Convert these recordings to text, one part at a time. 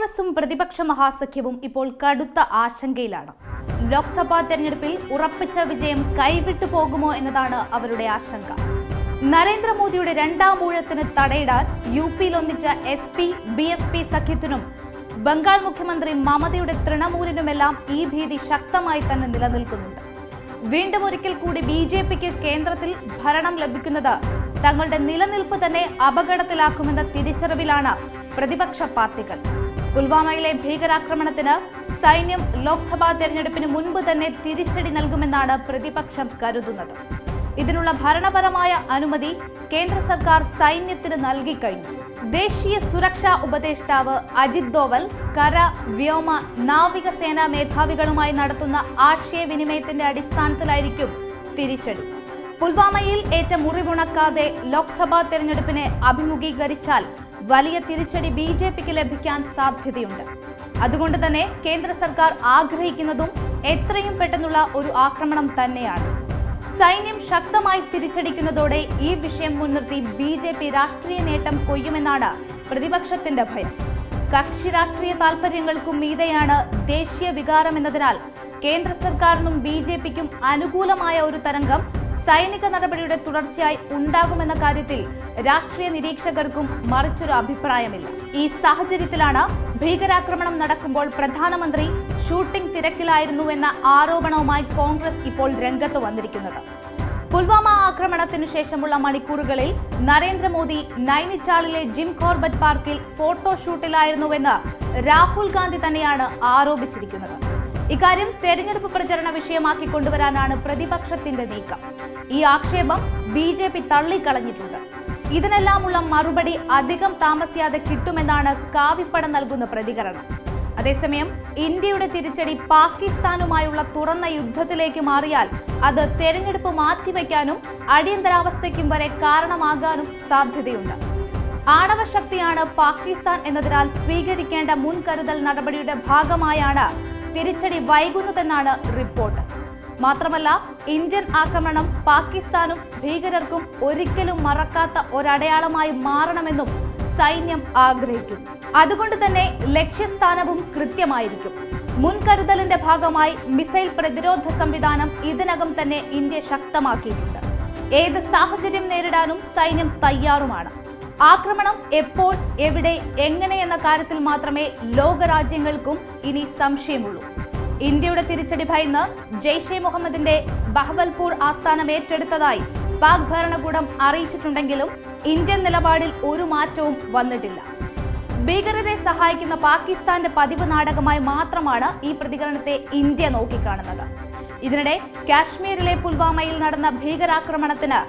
കോൺഗ്രസും പ്രതിപക്ഷ മഹാസഖ്യവും ഇപ്പോൾ കടുത്ത ആശങ്കയിലാണ്. ലോക്സഭാ തെരഞ്ഞെടുപ്പിൽ ഉറപ്പിച്ച വിജയം കൈവിട്ടു പോകുമോ എന്നതാണ് അവരുടെ ആശങ്ക. നരേന്ദ്രമോദിയുടെ രണ്ടാം ഊഴത്തിന് തടയിടാൻ യു പിയിൽ ഒന്നിച്ച S P B S P സഖ്യത്തിനും Bengal മുഖ്യമന്ത്രി മമതയുടെ തൃണമൂലിനുമെല്ലാം ഈ ഭീതി ശക്തമായി തന്നെ നിലനിൽക്കുന്നുണ്ട്. വീണ്ടും ഒരിക്കൽ കൂടി ബി ജെ പിക്ക് കേന്ദ്രത്തിൽ ഭരണം ലഭിക്കുന്നത് തങ്ങളുടെ നിലനിൽപ്പ് തന്നെ അപകടത്തിലാക്കുമെന്ന തിരിച്ചറിവിലാണ് പ്രതിപക്ഷ പാർട്ടികൾ. പുൽവാമയിലെ ഭീകരാക്രമണത്തിന് സൈന്യം ലോക്സഭാ തെരഞ്ഞെടുപ്പിന് മുൻപ് തന്നെ തിരിച്ചടി നൽകുമെന്നാണ് പ്രതിപക്ഷം കരുതുന്നത്. ഇതിനുള്ള ഭരണപരമായ അനുമതി കേന്ദ്ര സർക്കാർ സൈന്യത്തിന് നൽകിക്കഴിഞ്ഞു. ദേശീയ സുരക്ഷാ ഉപദേഷ്ടാവ് അജിത് ദോവൽ കര വ്യോമ നാവികസേനാ മേധാവികളുമായി നടത്തുന്ന ആശയവിനിമയത്തിന്റെ അടിസ്ഥാനത്തിലായിരിക്കും തിരിച്ചടി. പുൽവാമയിൽ ഏറ്റ മുറിവുണക്കാതെ ലോക്സഭാ തെരഞ്ഞെടുപ്പിനെ അഭിമുഖീകരിച്ചാൽ വലിയ തിരിച്ചടി ബി ജെ പിക്ക് ലഭിക്കാൻ സാധ്യതയുണ്ട്. അതുകൊണ്ട് തന്നെ കേന്ദ്ര സർക്കാർ ആഗ്രഹിക്കുന്നതും എത്രയും പെട്ടെന്നുള്ള ഒരു ആക്രമണം തന്നെയാണ്. സൈന്യം ശക്തമായി തിരിച്ചടിക്കുന്നതോടെ ഈ വിഷയം മുൻനിർത്തി ബി ജെ പി രാഷ്ട്രീയ നേട്ടം കൊയ്യുമെന്നാണ് പ്രതിപക്ഷത്തിന്റെ ഭയം. കക്ഷി രാഷ്ട്രീയ താൽപര്യങ്ങൾക്കും മീതെയാണ് ദേശീയ വികാരം എന്നതിനാൽ കേന്ദ്ര സർക്കാരിനും ബി ജെ പിക്കും അനുകൂലമായ ഒരു തരംഗം സൈനിക നടപടിയുടെ തുടർച്ചയായി ഉണ്ടാകുമെന്ന കാര്യത്തിൽ രാഷ്ട്രീയ നിരീക്ഷകർക്കും മറിച്ചൊരു അഭിപ്രായമില്ല. ഈ സാഹചര്യത്തിലാണ് ഭീകരാക്രമണം നടക്കുമ്പോൾ പ്രധാനമന്ത്രി ഷൂട്ടിംഗ് തിരക്കിലായിരുന്നു എന്ന ആരോപണവുമായി കോൺഗ്രസ് ഇപ്പോൾ രംഗത്ത് വന്നിരിക്കുന്നത്. പുൽവാമ ആക്രമണത്തിനു ശേഷമുള്ള മണിക്കൂറുകളിൽ നരേന്ദ്രമോദി നൈനിറ്റാളിലെ ജിം കോർബറ്റ് പാർക്കിൽ ഫോട്ടോഷൂട്ടിലായിരുന്നുവെന്ന് രാഹുൽ ഗാന്ധി തന്നെയാണ് ആരോപിച്ചിരിക്കുന്നത്. ഇക്കാര്യം തെരഞ്ഞെടുപ്പ് പ്രചരണ വിഷയമാക്കി കൊണ്ടുവരാനാണ് പ്രതിപക്ഷത്തിന്റെ നീക്കം. ഈ ആക്ഷേപം ബി ജെ പി തള്ളിക്കളഞ്ഞിട്ടുണ്ട്. ഇതിനെല്ലാമുള്ള മറുപടി അധികം താമസിയാതെ കിട്ടുമെന്നാണ് കാവിപ്പടം നൽകുന്ന പ്രതികരണം. അതേസമയം ഇന്ത്യയുടെ തിരിച്ചടി പാകിസ്ഥാനുമായുള്ള തുറന്ന യുദ്ധത്തിലേക്ക് മാറിയാൽ അത് തെരഞ്ഞെടുപ്പ് മാറ്റിവെക്കാനും അടിയന്തരാവസ്ഥയ്ക്കും വരെ കാരണമാകാനും സാധ്യതയുണ്ട്. ആണവശക്തിയാണ് പാകിസ്ഥാൻ എന്നതിനാൽ സ്വീകരിക്കേണ്ട മുൻകരുതൽ നടപടിയുടെ ഭാഗമായാണ് തിരിച്ചടി വൈകുന്നതെന്നാണ് റിപ്പോർട്ട്. മാത്രമല്ല ഇന്ത്യൻ ആക്രമണം പാകിസ്ഥാനും ഭീകരർക്കും ഒരിക്കലും മറക്കാത്ത ഒരടയാളമായി മാറണമെന്നും സൈന്യം ആഗ്രഹിക്കുന്നു. അതുകൊണ്ട് തന്നെ ലക്ഷ്യസ്ഥാനവും കൃത്യമായിരിക്കും. മുൻകരുതലിന്റെ ഭാഗമായി മിസൈൽ പ്രതിരോധ സംവിധാനം ഇതിനകം തന്നെ ഇന്ത്യ ശക്തമാക്കിയിട്ടുണ്ട്. ഏത് സാഹചര്യം നേരിടാനും സൈന്യം തയ്യാറുമാണ്. ആക്രമണം എപ്പോൾ എവിടെ എങ്ങനെ എന്ന കാര്യത്തിൽ മാത്രമേ ലോകരാജ്യങ്ങൾക്കും ഇനി സംശയമുള്ളൂ. ഇന്ത്യയുടെ തിരിച്ചടി ഭയന്ന് ജെയ്ഷെ മുഹമ്മദിന്റെ ബഹബൽപൂർ ആസ്ഥാനം ഏറ്റെടുത്തതായി പാക് ഭരണകൂടം അറിയിച്ചിട്ടുണ്ടെങ്കിലും ഇന്ത്യൻ നിലപാടിൽ ഒരു മാറ്റവും വന്നിട്ടില്ല. ഭീകരരെ സഹായിക്കുന്ന പാകിസ്ഥാന്റെ പതിവ് നാടകമായി മാത്രമാണ് ഈ പ്രതികരണത്തെ ഇന്ത്യ നോക്കിക്കാണുന്നത്. ഇതിനിടെ കാശ്മീരിലെ പുൽവാമയിൽ നടന്ന ഭീകരാക്രമണത്തിന്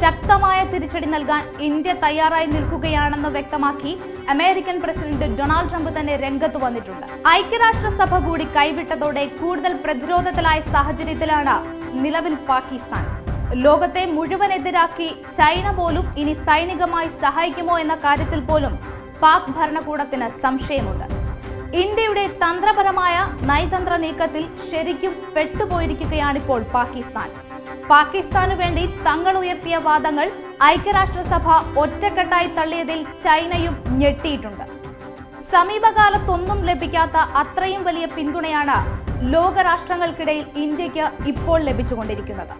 ശക്തമായ തിരിച്ചടി നൽകാൻ ഇന്ത്യ തയ്യാറായി നിൽക്കുകയാണെന്ന് വ്യക്തമാക്കി അമേരിക്കൻ പ്രസിഡന്റ് ഡൊണാൾഡ് ട്രംപ് തന്നെ രംഗത്ത് വന്നിട്ടുണ്ട്. ഐക്യരാഷ്ട്രസഭ കൂടി കൈവിട്ടതോടെ കൂടുതൽ പ്രതിരോധത്തിലായ സാഹചര്യത്തിലാണ് നിലവിൽ പാകിസ്ഥാൻ. ലോകത്തെ മുഴുവൻ എതിരാക്കി ചൈന പോലും ഇനി സൈനികമായി സഹായിക്കുമോ എന്ന കാര്യത്തിൽ പോലും പാക് ഭരണകൂടത്തിന് സംശയമുണ്ട്. ഇന്ത്യയുടെ തന്ത്രപരമായ നയതന്ത്ര നീക്കത്തിൽ ശരിക്കും പെട്ടുപോയിരിക്കുകയാണിപ്പോൾ പാകിസ്ഥാൻ. പാകിസ്ഥാനു വേണ്ടി തങ്ങൾ ഉയർത്തിയ വാദങ്ങൾ ഐക്യരാഷ്ട്രസഭ ഒറ്റക്കെട്ടായി തള്ളിയതിൽ ചൈനയും ഞെട്ടിയിട്ടുണ്ട്. സമീപകാലത്തൊന്നും ലഭിക്കാത്ത അത്രയും വലിയ പിന്തുണയാണ് ലോകരാഷ്ട്രങ്ങൾക്കിടയിൽ ഇന്ത്യയ്ക്ക് ഇപ്പോൾ ലഭിച്ചുകൊണ്ടിരിക്കുന്നത്.